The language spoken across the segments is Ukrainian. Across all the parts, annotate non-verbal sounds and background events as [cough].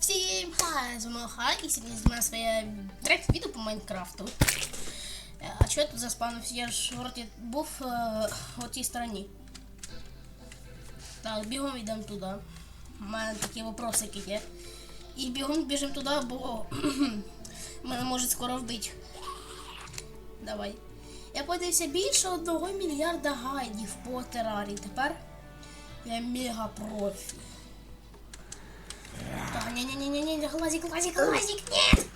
Всім хай, з мною Хай, і сьогодні знімаю своє третє відео по Майнкрафту. Е, А чого я тут заспавнився? Я ж вроді був е, в тій стороні. Так, бігом йдемо туди. У мене такі вопросики є. І бігом біжимо туди, бо [clears throat] мене можуть скоро вбити. Давай. Я подивився більше одного мільярда гайдів по терарі. Тепер я мега профі. Так, не-не-не-не, глазик, глазик, глазик, нет!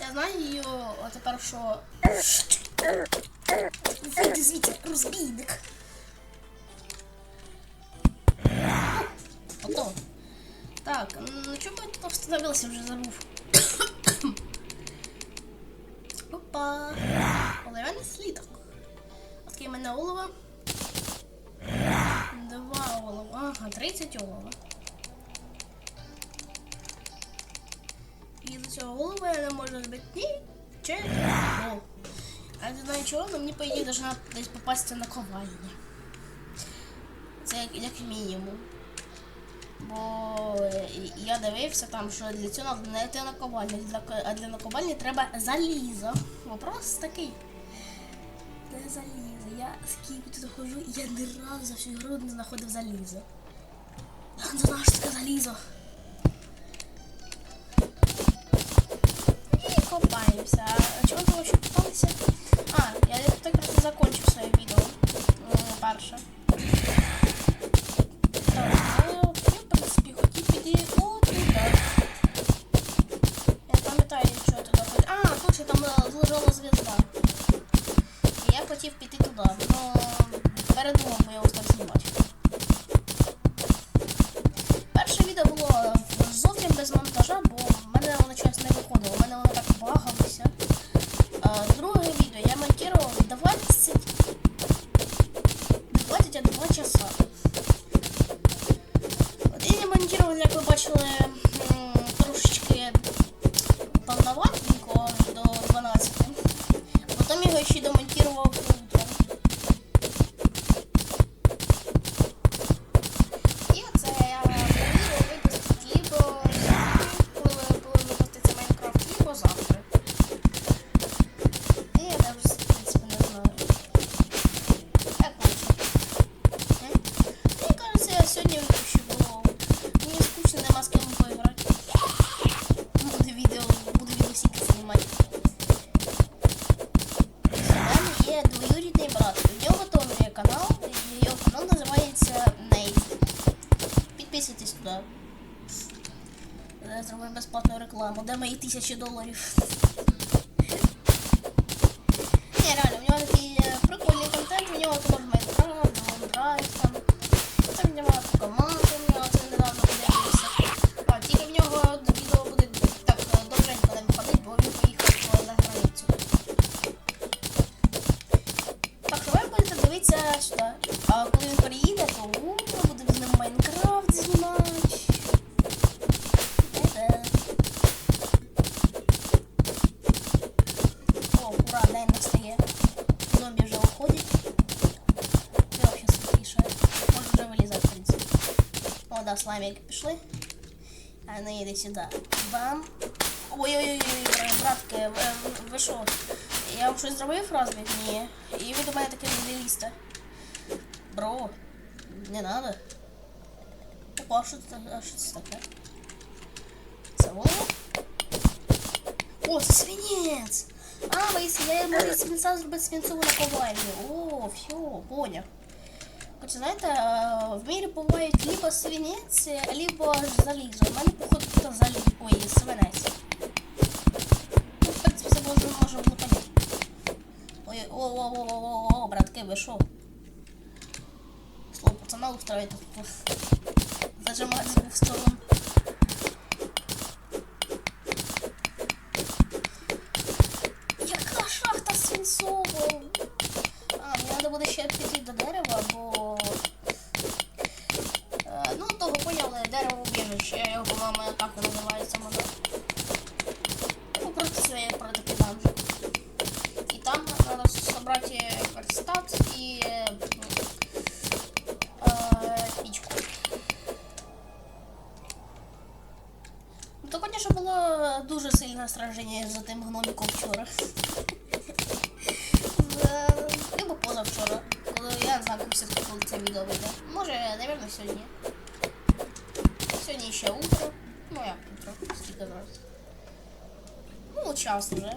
Я знаю його, а тепер що... Вийди звідси, розбійник. Ото. Так, ну чому я тут встановився, вже забув. Опа. Олов'яний слідок. Окей, в мене олова. Два олова. Ага, 30 олова. Цього голова я не можу зробити нічого. А не знаю чого, але мені по ідеї должна десь попасти на ковальня. Це як, як мінімум. Бо е, я дивився там, що для цього треба не йти на ковальню, для, ко- а для наковальні треба залізо. Вопрос такий. Де залізо? Я скільки тут хожу, я ні разу за всю гру не знаходив залізо. Не знаю, таке залізо. Піти отуди. Я пам'ятаю, що я туди хотів. А, точно, там е, лежала звізда. І я хотів піти туди, но передумав, бо я устав знімати. Тисячі доларів? О, да, слаймики пішли. А ну іди сюди. Бам. Ой-ой-ой, братки, ви, ви що? Я вам щось зробив разве? Ні. І ви до мене таке не лізьте. Бро, не надо. Опа, а що це, а що це таке? Це воно? О, це свинець! А, ви я можу із свинця зробити свинцову наковальню. О, все, поняв. Знаєте, е, в мірі бувають либо свинець, либо залізо. У мене, походу, тут заліз. Ой, свинець. Ну, в принципі, це може, може бути. Ой, о, о, о, о, о, о, братки, ви що? Слово пацана устроїть тут. Зажимати з двох сторон. Напевно, сьогодні. Сьогодні утро. Ну як утро, скільки зараз. Ну, час вже.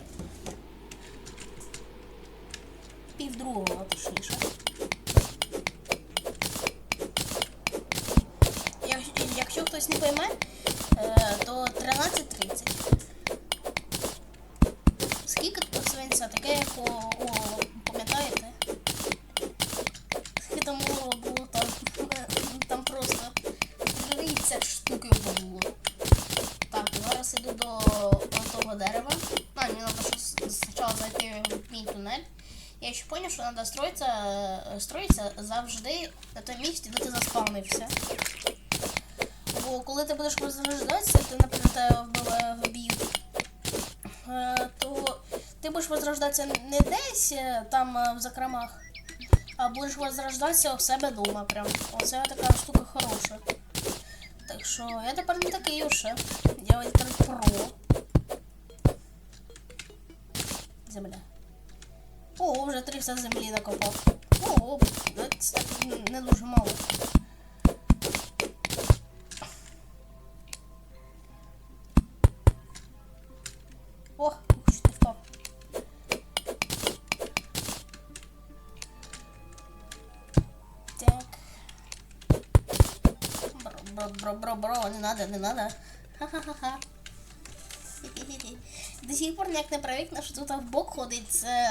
Пів другого, точніше. Якщо, хтось не пойме, е, то 13.30. Скільки тут свинця? Таке, як у, у пам'ятаєте? Скільки там мова було там, е, там просто 30 штук його було. Так, зараз іду до, до того дерева. А, мені треба щось спочатку зайти в мій тунель. Я ще зрозумів, що треба строїтися, е, строїтися завжди на той місці, де ти заспавнився. Бо коли ти будеш возрождатися, ти, наприклад, вб'ють, е, то ти будеш возрождатися не десь е, там в закромах, а будеш возрождатися у себе вдома прям. Оце така штука хороша. Так що я тепер не такий уж. е. Я тепер про. Земля. О, вже 300 землі накопав. Не дуже мало. О, чуть не впав. Так. Бро, бро, бро, бро, бро, не надо, не надо. Ха-ха-ха-ха. До сих пор ніяк не привикну, що тут в бок ходить це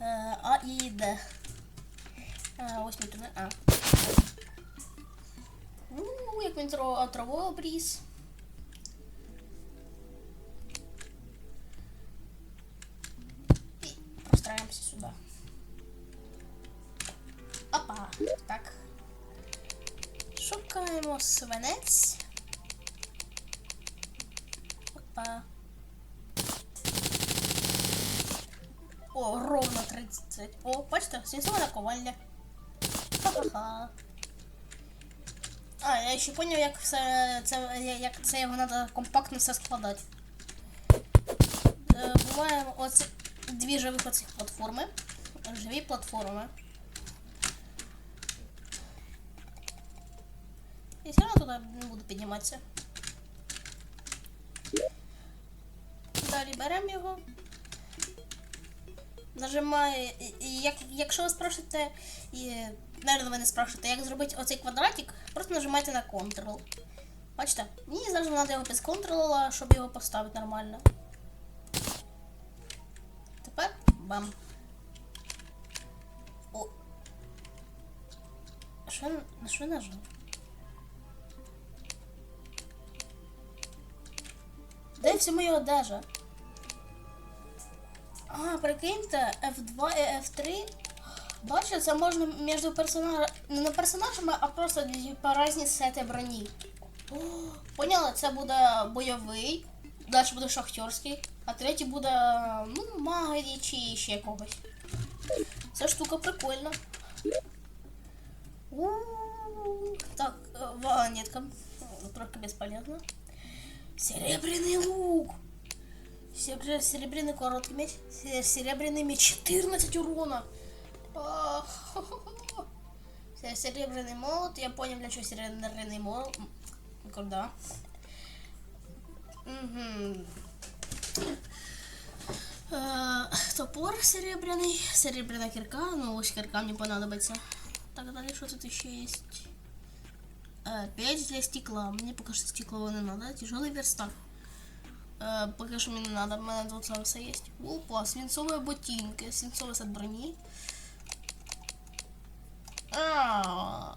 е, А і Д. А, ось мій тунель. А. У, як він траву обріз. І простраємося сюди. Опа, так. Шукаємо свинець. Опа. О, ровно 30. О, бачите, свинцова наковальня. Ха-ха-ха. А, я ще поняв, як все це, як це його треба компактно все складати. Е, Буває оце дві живих оцих платформи. Живі платформи. І все одно туди не буду підніматися. Далі беремо його. Нажимаю, і- і як, якщо ви спрашуєте, наверное, ви не спрашуєте, як зробити оцей квадратик, просто нажимайте на Ctrl. Бачите? Мені завжди треба його без Ctrl, щоб його поставити нормально. Тепер бам. О. Що, на що нажав? Де всі мої одежа? А, прикиньте, F2 і F3. Бачите, це можна між персонажами, не на персонажами, а просто по різні сети броні. О, поняли, це буде бойовий, далі буде шахтерський, а третій буде, ну, магері чи ще когось. Ця штука прикольна. У, Так, е, вагонетка. Трохи безполезно. Серебряный лук. Серебря- Серебряный короткий меч. Се- Серебряный меч 14 урона. Се- Серебряный молот. Я понял, для чего серебряный молот. Куда? Е, Топор серебряный. Серебряная кирка. Ну, ось кирка мне понадобится. Так, далее что тут еще есть? Э, Печь для стекла. Мне пока что стекло не надо. Тяжелый верстак. Э, пока что мне не надо. У меня тут все есть. Опа, свинцовые ботинки. Свинцовый сет брони. А.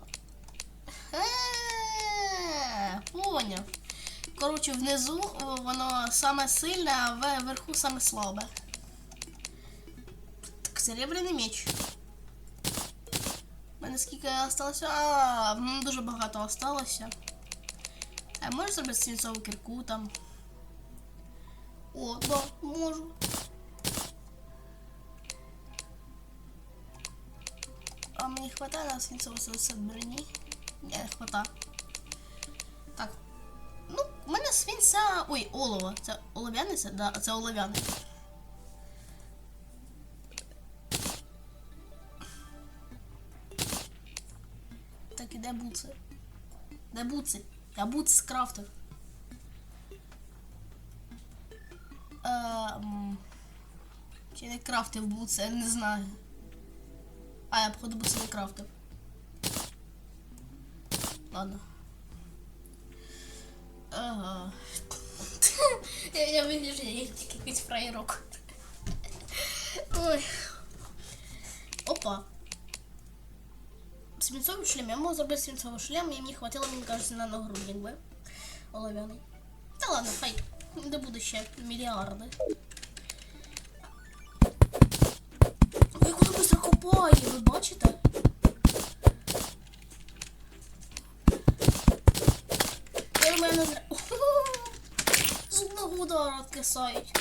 Е, Поняв. Коротше, внизу воно саме сильне, а вверху саме слабе. Так, серебряний меч. У мене скільки осталося? А, дуже багато осталося. А можеш зробити свинцову кірку там? О, да, можу. А мені хватає на свинцову сет броні? Ні, не хватає. Так. Ну, У мене свинця. Ой, олово. Це олов'яне це? Да, це олов'яне. Так, і де буци? Де буци? Я буци скрафтив. Ем... Чи не крафтив буци, я не знаю. А, я походу буци не крафтив. Ладно. Ага. [laughs] я, я вигляжу, як тільки якийсь фраєрок. Ой. Опа. Свинцовий шлем. Я можу зробити свинцовий шлем, і мені хватило, мені кажеться, на нагрудник би. Олов'яний. Та ладно, хай. Не буде ще мільярди. Воно ви бачите? Я в мене зра... [laughs] З одного удара откисають.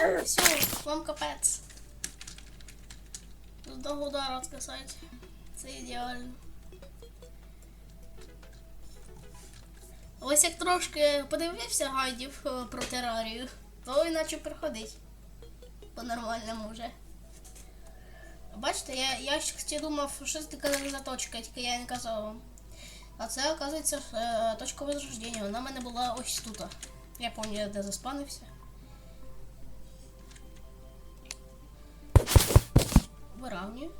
Е, Все, вам капець. З одного удара откисають. Це ідеально. Ось як трошки подивився гайдів е, про терарію, то іначе приходить. По-нормальному вже. Бачите, я, я ще думав, що це така за точка, тільки я не казав вам. А це, оказується, е, точка возрождення. Вона в мене була ось тут. Я пам'ятаю, де заспанився. Виравнюю.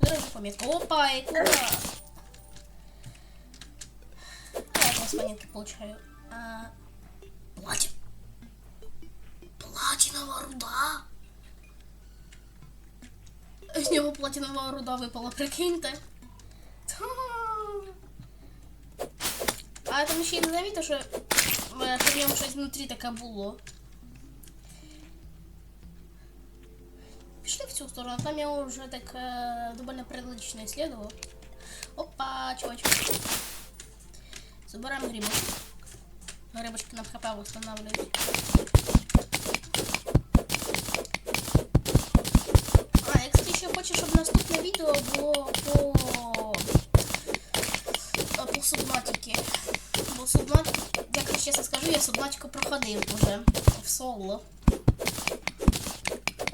Зараз помітка. Опа, і куди? А я просто монетки получаю. А, платин. Платинова руда. З нього платинова руда випала, прикиньте. Та. А там ще й не замітив, що, е, що в ньому щось внутрі таке було. Пішли в цю сторону, там я вже так е, довольно прилично исследовал. Опа, чувачок. Забираем грибочки. Грибочки нам хп восстанавливают. Відео було по, по субнатіки. Бо субнатик, як я чесно скажу, я субнатику проходив уже в соло.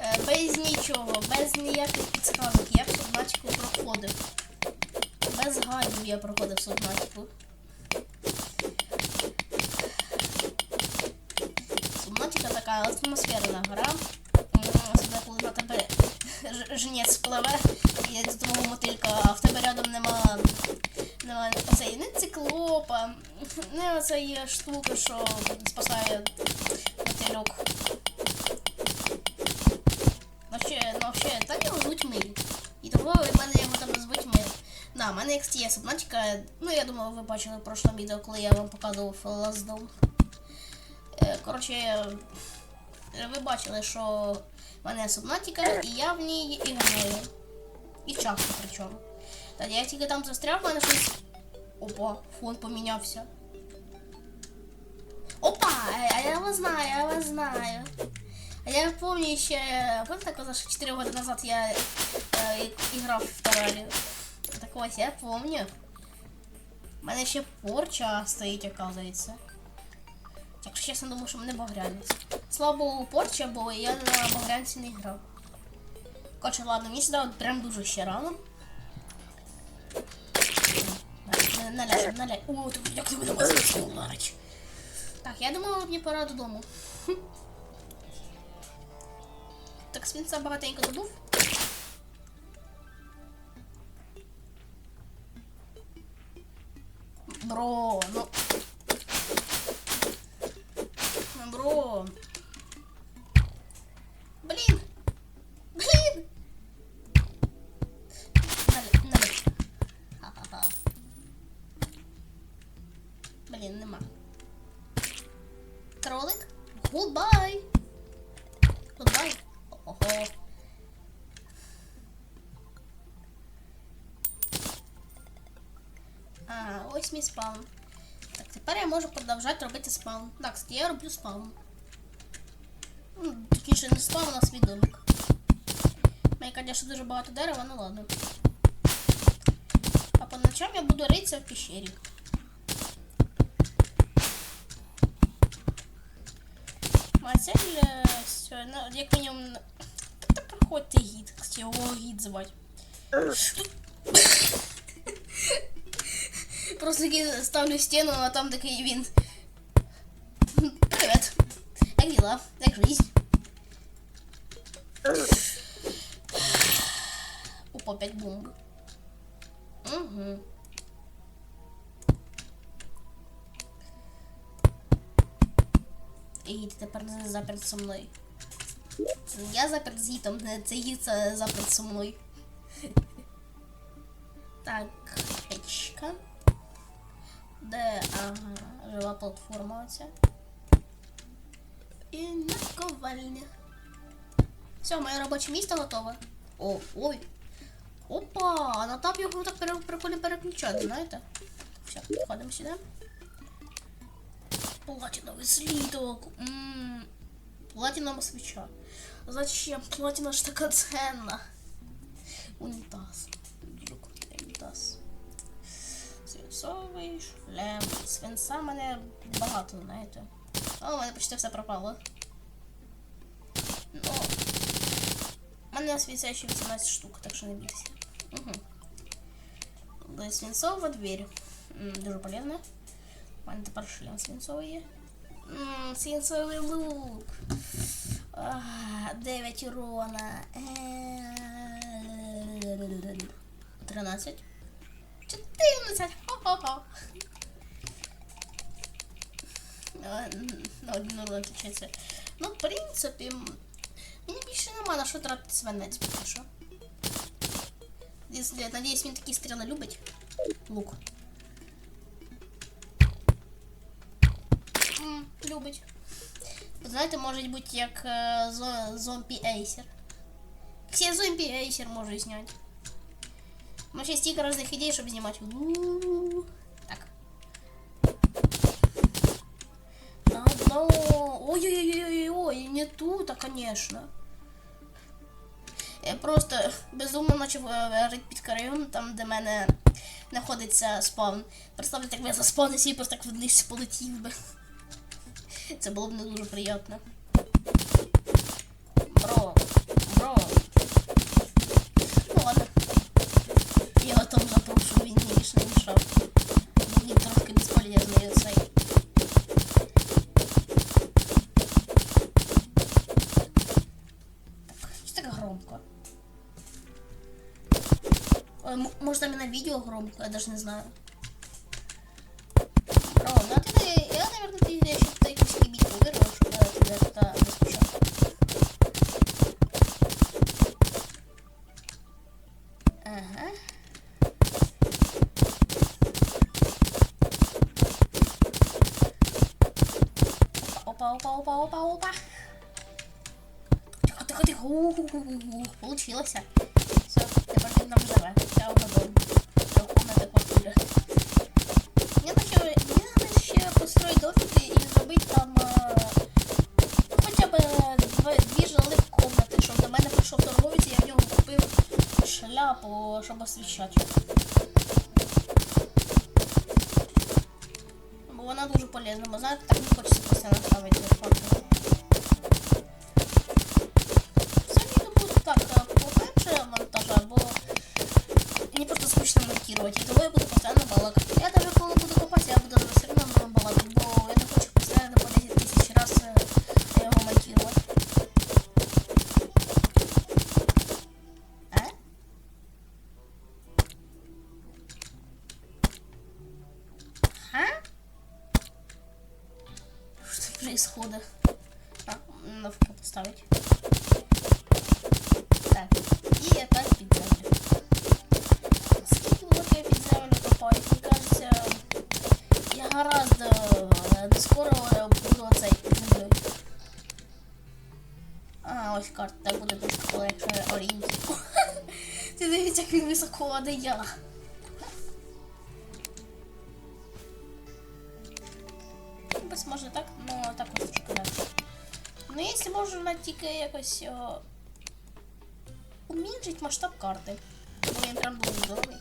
Е, Без нічого, без ніяких підсказок. Я в субнатику проходив. Без гайдів я проходив субнатику. Субнатика така атмосферна гра. Особливо, коли на тебе жнець спливе, і до того мотилька, а в тебе рядом нема, нема оцей не циклопа, не оцеї штуки, що спасає мотильок. Вообще, ну вообще, там його звуть Миль. І того в мене його там звуть Миль. Да, в мене XT є субнатика. Ну, я думаю, ви бачили в прошлому відео, коли я вам показував Dawn. Е, Коротше, ви бачили, що мене субнатика, і я в ній і граю. І часто причому. Та я тільки там застряв, в мене щось. Опа, фон помінявся. Опа! е, А я вас знаю, я вас знаю. А я помню ще, пам'ятаєте, коли що 4 роки назад я е, і- грав в Терарію? Так ось, я помню. У мене ще порча стоїть, оказується. Якщо чесно, думаю, що мене багрянець. Слава Богу, порча, бо я на багрянці не грав. Коротше, ладно, мені сюди прям дуже ще рано. На- Наляй, наляй. О, як ти мене возьмеш. Так, я думала, мені пора додому. [laughs] Так, свинця багатенько добув. Бро. Ну, Бро. Ось мій спаун. Так, тепер я можу продовжати робити спаун. Так, я роблю спаун. Ну, Точніше, не спаун, а свій домик. У мене, звісно, дуже багато дерева, ну ладно. А по Причем я буду рыться в пещере. Моя цель, е, ну, як мінімум, та проходьте гід, його гід звати. [laughs] Просто таки ставлю стену, а там такий він. Привет. Як дела? Як жизнь? Опа, опять бомбы. Угу. І ти тепер не заперт со мною. Це не я заперт з гітом, не це гіт це заперт со мною. [laughs] Так, печка. Де, ага, жива платформа оця. І наковальня. Все, моє робоче місце готове. О, ой. Опа, на тап його так прикольно переключати, знаєте? Все, входимо сюди. Платиновий слідок. Ммм. Платинова свіча. Зачем? Платина ж така ценна. Унітаз. тимчасовий шлем. Свинца мене багато, знаєте. О, у мене почти все пропало. Ну. У мене свинця ще 18 штук, так що не бійтеся. Угу. Свинцова дверь. М -м, дуже полезно. У мене тепер шлем свинцовий є. Свинцовий лук. девять 9 урона. Е Хо-хо. Е, Одну. Ну, в принципі, мені більше нема на що тратити свинець, поки що. Надіюсь, він такі стріли любить. Лук. М -м, любить. Знаєте, може бути як е, зо зомбі-ейсер. Ксі зомбі-ейсер можу зняти. У мене ще стільки різних ідей, щоб знімати. У-у-у. Так. Давно. Ой-ой-ой-ой, не тут, а конечно. Я просто безумно почав е, рити під краєм, там, де мене знаходиться спавн. Представте, як я заспавнився і просто так вниз полетів би. Це було б не дуже приємно. Видео громко, я даже не знаю. Бро, ну а ты, я, наверное, ты еще ты якусь лебедку вырвешь, когда тебе это не скучал. Ага. Опа, опа, опа, опа, опа. Тихо, тихо, тихо. Получилось. Все, тепер він нам живе. Я угадав. Шляпу, щоб Что происходит? А, на вход поставить. Так, и під землю. Скільки блоків я землю копаю? Мені я гораздо не скоро буду під. А, ось карта, так буде дуже легше орієнтір. Ти дивіться, як він високо, а тільки якось о, умінчить масштаб карти. Бо він прям був здоровий.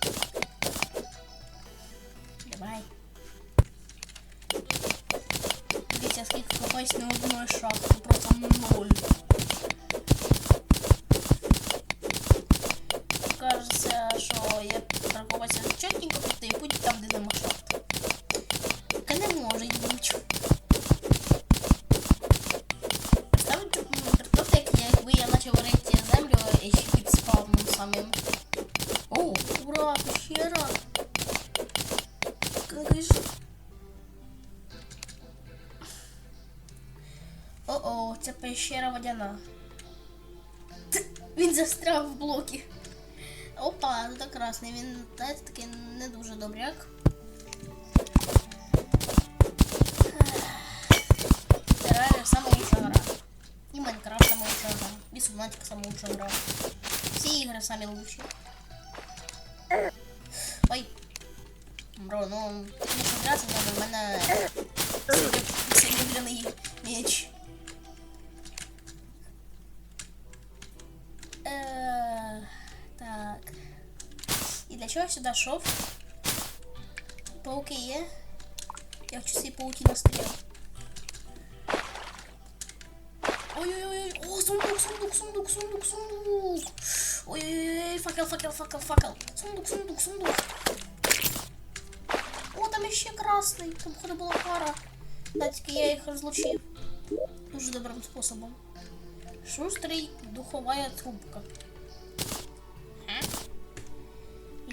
Пещера водяна. Він застряв в блокі. Опа, це красний, він знаєте, такий не дуже добряк. Реально сама гра. І Майнкрафт самоуча гра. І Субнатика самоуча гра. Всі ігри самі лучші. І для чого я сюди йшов? Пауки є. Я хочу ці пауки настріл. Ой-ой-ой, о, сундук, сундук, сундук, сундук, сундук. Ой-ой-ой, факел, факел, факел, факел. Сундук, сундук, сундук. О, там ще красний. Там походу була пара. Да, тільки я їх розлучив. Дуже добрим способом. Шустрий духовая трубка.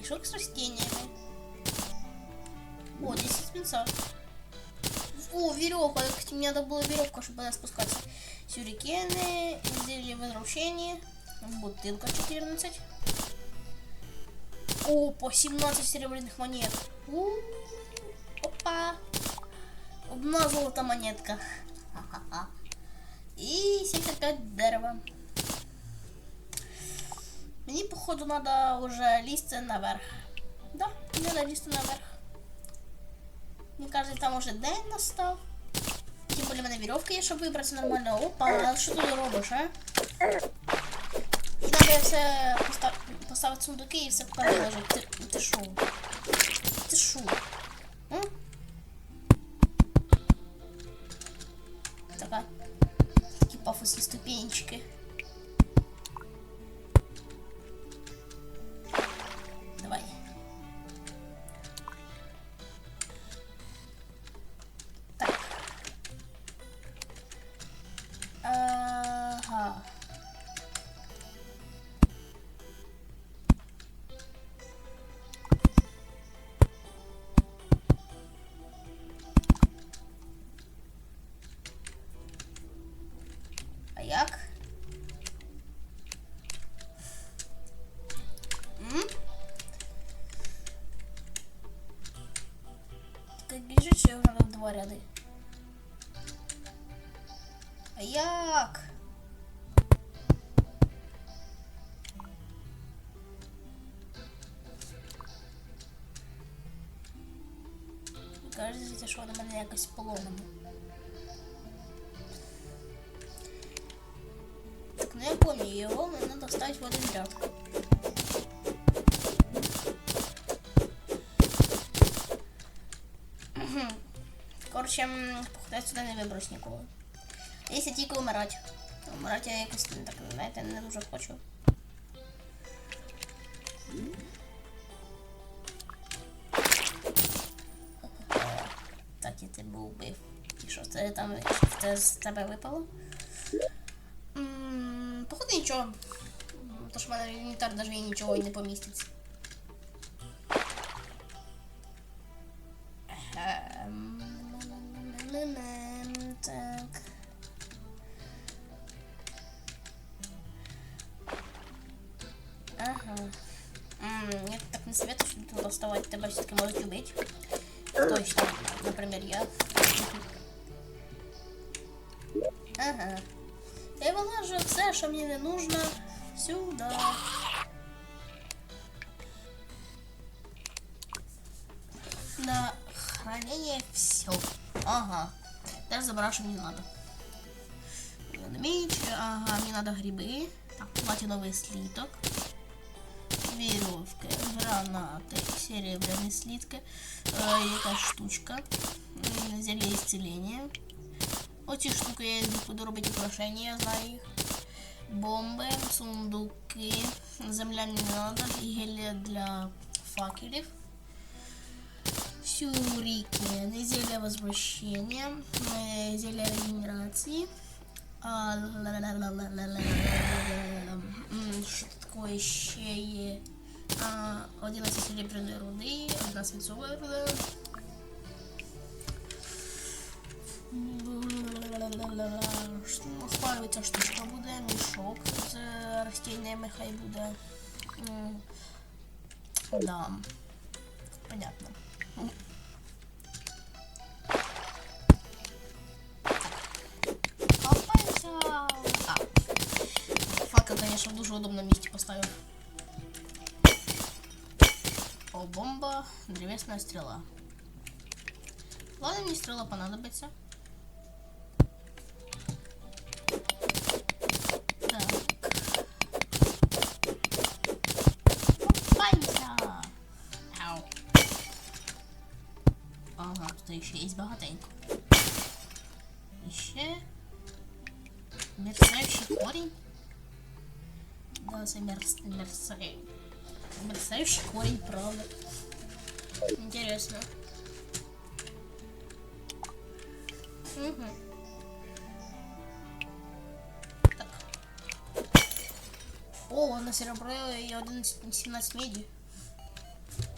Мешок с растениями. О, 10 свинца. О, веревка. Мне надо было веревка, чтобы она спускаться. Сюрикены, зелье возвращения. Бутылка 14. О, по 17 серебряных монет. У, Опа. Одна золота монетка. И 75 дерева. Мені, походу, надо уже лізти наверх. Да, мені надо лізти наверх. Мені кажется, там уже день настав. Тим более, в мене веревка є, щоб вибратися нормально. Опа, а що ти робиш, а? І треба все постав... поставити сундуки і все туди Ты, ти шо? Ти шо? Що я вже на два ряди. А як? Кажеться, що на мене якось поломано. Так, ну я понял, его надо ставить в один ряд. Короче, м, походу, сюди не виберусь ніколи. Якщо тільки вмирати. Вмирати я якось так, знаєте, не дуже хочу. Так, я тебе убив. І що це там це з тебе випало? Походу нічого. Тож в мене інвентар навіть нічого і не поміститься. вилажу все, що мені не нужно, сюди. На хранение все. Ага. Теперь забрал, что мне надо. Меч, ага, мне надо грибы. Так, платиновый слиток. Веревка, гранаты, серебряные слитки, э, якась штучка, м, зелье исцеления, Оці штуки я буду робити украшення, я знаю їх. бомби, сундуки, земляний надр і гелі для факерів. Сюрики, зелье возвращения, зелье регенерации. Що такое ще є? 11 серебряної руди, одна свинцової руди. Хвалю, ця штучка буде, мішок з растіннями хай буде. Да. Понятно. Копайся! А. Факел, конечно, в дуже удобном месте поставил. О, бомба, древесная стрела. Ладно, мне стрела понадобится. корень. Да, замерзающий мерз... Э, корень, правда. Интересно. Угу. О, на серебро и 11, 17 меди.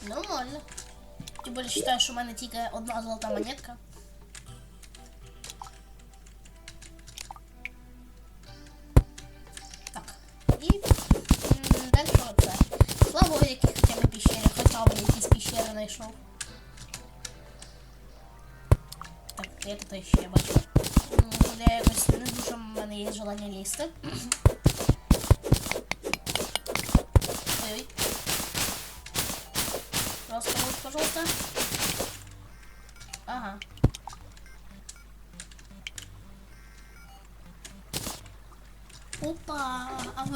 Нормально. Тем более считаю, что у меня тільки одна золотая монетка.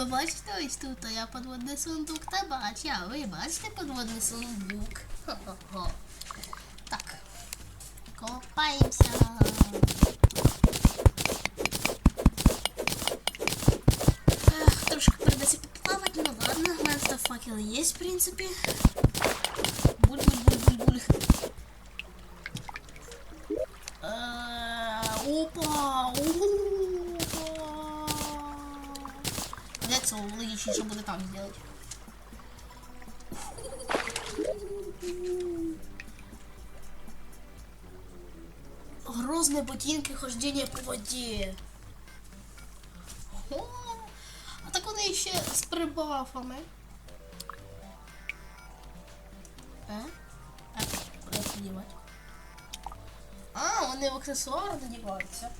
Ви бачите ось тут? Я подводний сундук та бачу. А ви бачите подводний сундук? Хо-хо-хо. Так. Копаємося. Трошки придеться поплавати, ну ладно. У там факел є, в принципі. Буль-буль-буль-буль-буль. Э, Опа! Опа! Придется логичнее буде там сделать. Грозные ботинки хождения по воде. О, а так вони ще з прибафами. А? А, куди їх надівати? А, вони в аксесуари надіваються.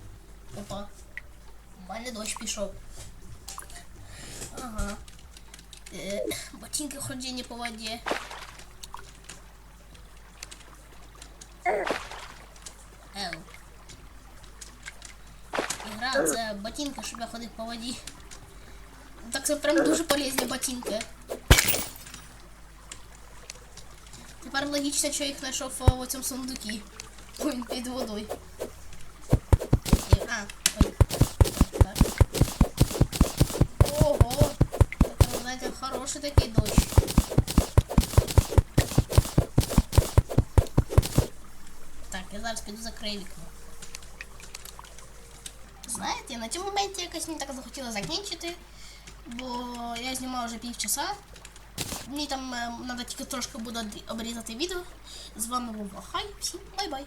Опа. У мене дощ пішов. Ага. Е, ботинки ходження по воді. Ел. Ігра це ботинки, щоб я ходив по воді. Так це прям дуже полезні ботинки. Тепер логічно, що я їх знайшов в цьому сундукі. Ой, під водою. І- А, ой. Так. Ого! Так, ви хороший такий дощ. Так, я зараз піду закрию вікно. Знаєте, на цьому моменті якось мені так захотілося закінчити, бо я знімав вже півчаса. Мені там треба тільки трошки буде обрізати відео. З вами був Вахай. Всім бай-бай.